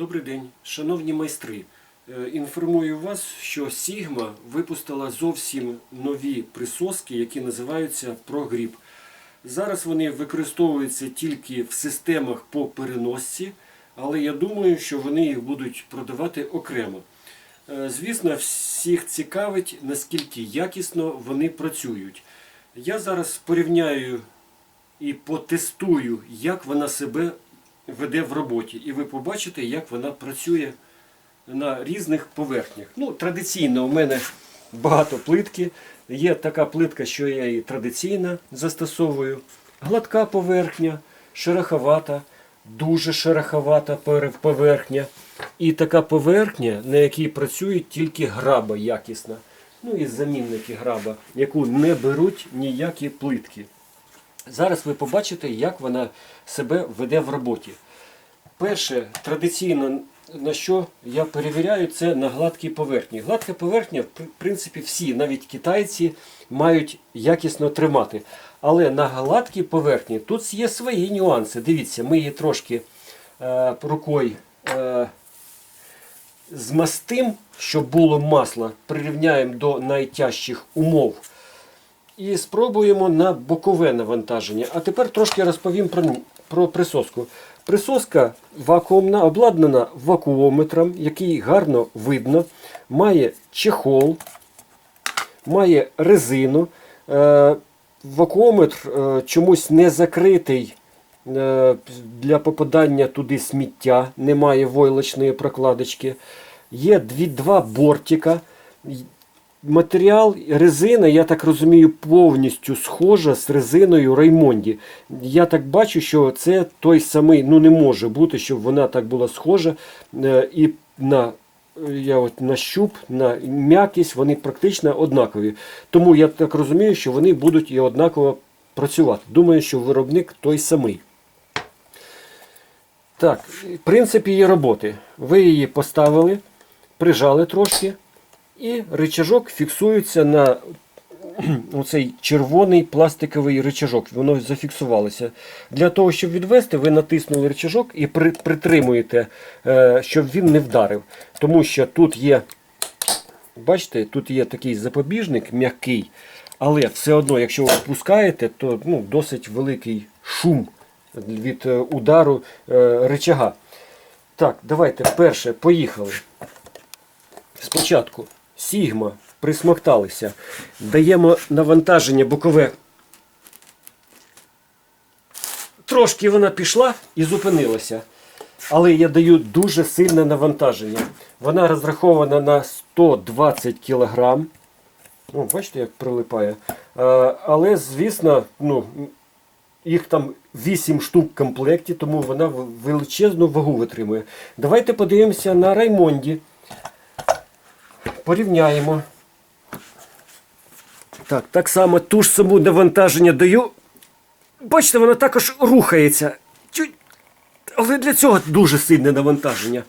Добрий день, шановні майстри. Е, Інформую вас, що Sigma випустила зовсім нові присоски, які називаються ProGrip. Зараз вони використовуються тільки в системах по переносці, але я думаю, що вони їх будуть продавати окремо. Е, Звісно, всіх цікавить, наскільки якісно вони працюють. Я зараз порівняю і потестую, як вона себе веде в роботі. І ви побачите, як вона працює на різних поверхнях. Ну, традиційно у мене багато плитки. Є така плитка, що я і традиційно застосовую. Гладка поверхня, шероховата, дуже шероховата поверхня. І така поверхня, на якій працює тільки граба якісна. Ну і замінники граба, яку не беруть ніякі плитки. Зараз ви побачите, як вона себе веде в роботі. Перше, традиційно, на що я перевіряю, це на гладкій поверхні. Гладка поверхня, в принципі, всі, навіть китайці, мають якісно тримати. Але на гладкій поверхні тут є свої нюанси. Дивіться, ми її трошки е, рукою е, змастим, щоб було масло, прирівняємо до найтяжчих умов. І спробуємо на бокове навантаження. А тепер трошки розповім про, про присоску. Присоска вакуумна, обладнана вакуометром, який гарно видно, має чехол, має резину. Е, вакуометр е, чомусь не закритий е, для попадання туди сміття, немає войлочної прокладочки. Є дві, два бортика. Матеріал, резина, я так розумію, повністю схожа з резиною Раймонді. Я так бачу, що це той самий, ну не може бути, щоб вона так була схожа. Е, І на, я от на щуп, на м'якість вони практично однакові. Тому я так розумію, що вони будуть і однаково працювати. Думаю, що виробник той самий. Так, принцип її роботи. Ви її поставили, прижали трошки. І рычажок фіксується на оцей червоний пластиковий рычажок. Воно зафіксувалося. Для того, щоб відвести, ви натиснули рычажок і при, притримуєте, е, щоб він не вдарив. Тому що тут є, бачите, тут є такий запобіжник м'який, але все одно, якщо ви впускаєте, то ну, досить великий шум від е, удару е, рычага. Так, давайте перше, поїхали. Спочатку Сігма присмокталися. Даємо навантаження бокове. Трошки вона пішла і зупинилася. Але я даю дуже сильне навантаження. Вона розрахована на 120 кг. Ну, бачите, як прилипає. Е, Але, звісно, ну, їх там 8 штук в комплекті, тому вона величезну вагу витримує. Давайте подивимося на Раймонді. Порівняємо. Так, так само ту ж саму навантаження даю. Бачите, вона також рухається. Але для цього дуже сильне навантаження.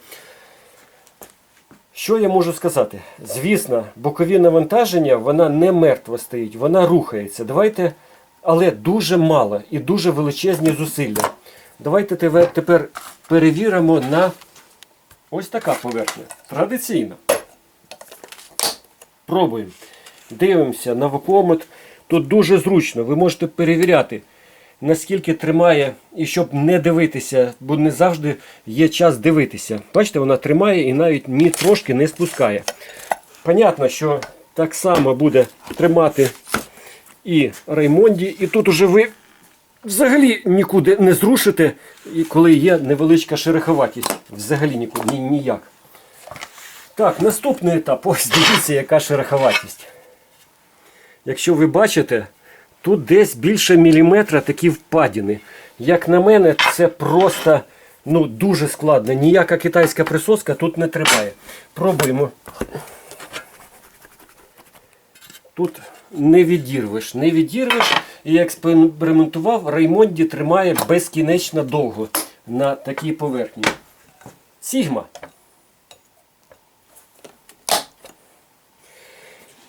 Що я можу сказати? Звісно, бокові навантаження, вона не мертво стоїть, вона рухається. Давайте, але дуже мало і дуже величезні зусилля. Давайте тепер перевіримо на ось така поверхня. Традиційна. Пробуємо. Дивимося на вакуометр. Тут дуже зручно. Ви можете перевіряти, наскільки тримає, і щоб не дивитися, бо не завжди є час дивитися. Бачите, вона тримає і навіть ні трошки не спускає. Понятно, що так само буде тримати і Раймонді, і тут уже ви взагалі нікуди не зрушите, коли є невеличка шероховатість. Взагалі нікуди, ні, ніяк. Так, наступний етап. Ось дивіться, яка шероховатість. Якщо ви бачите, тут десь більше міліметра такі впадіни. Як на мене, це просто ну, дуже складно. Ніяка китайська присоска тут не тримає. Пробуємо. Тут не відірвеш, не відірвеш. І я експериментував, Раймонді тримає безкінечно довго на такій поверхні. Сігма.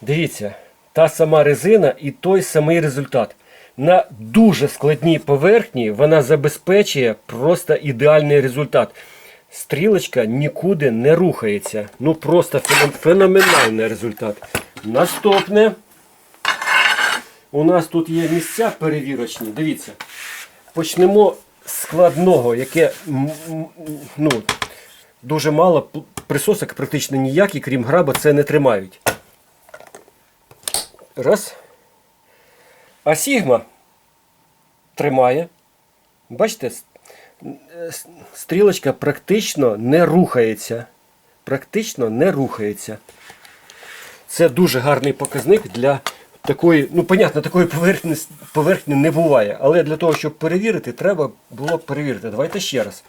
Дивіться, та сама резина і той самий результат. На дуже складній поверхні вона забезпечує просто ідеальний результат. Стрілочка нікуди не рухається. Ну просто феноменальний результат. Наступне. У нас тут є місця перевірочні. Дивіться. Почнемо з складного, яке ну, дуже мало присосок, практично ніякі, крім граба, це не тримають. Раз. А Сігма тримає. Бачите, стрілочка практично не рухається. Практично не рухається. Це дуже гарний показник для такої, ну, понятно, такої поверхні, поверхні не буває. Але для того, щоб перевірити, треба було перевірити. Давайте ще раз.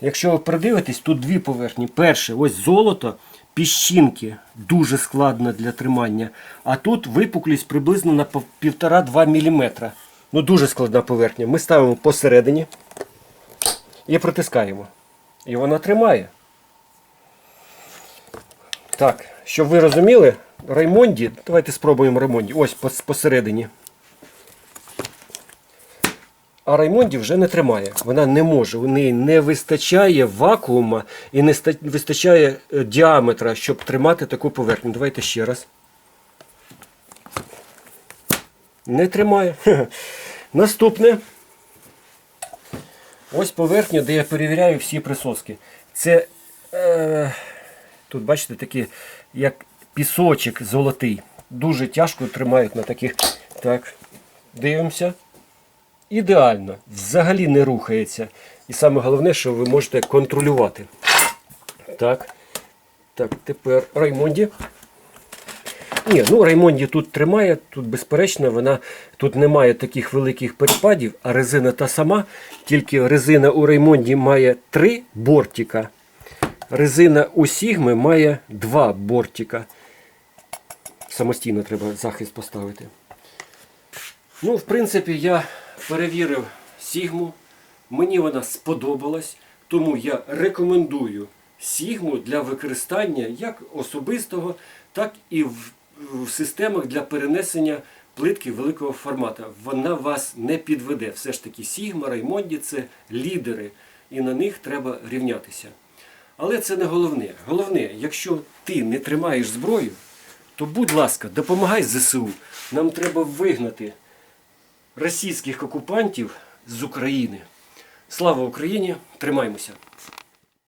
Якщо ви придивитесь, тут дві поверхні. Перше, ось золото, піщинки, дуже складно для тримання. А тут випуклість приблизно на 1,5-2 мм. Ну, дуже складна поверхня. Ми ставимо посередині і протискаємо. І вона тримає. Так, щоб ви розуміли, Раймонді, давайте спробуємо Раймонді. Ось посередині. А Раймонді вже не тримає. Вона не може. У неї не вистачає вакуума і не вистачає е, діаметра, щоб тримати таку поверхню. Давайте ще раз. Не тримає. Наступне. Ось поверхня, де я перевіряю всі присоски. Це е, тут, бачите, такі, як пісочок золотий. Дуже тяжко тримають на таких. Так, дивимося. Ідеально, взагалі не рухається. І саме головне, що ви можете контролювати. Так. Так, тепер Раймонді. Ні, ну Раймонді тут тримає, тут безперечно, вона тут немає таких великих перепадів, а резина та сама. Тільки резина у Раймонді має три бортика. Резина у Сігми має два бортика. Самостійно треба захист поставити. Ну, в принципі, я перевірив Сігму. Мені вона сподобалась, тому я рекомендую Сігму для використання як особистого, так і в, в системах для перенесення плитки великого формату. Вона вас не підведе. Все ж таки, Сігма, Раймонді це лідери, і на них треба рівнятися. Але це не головне. Головне, якщо ти не тримаєш зброю, то будь ласка, допомагай ЗСУ. Нам треба вигнати російських окупантів з України. Слава Україні! Тримаймося!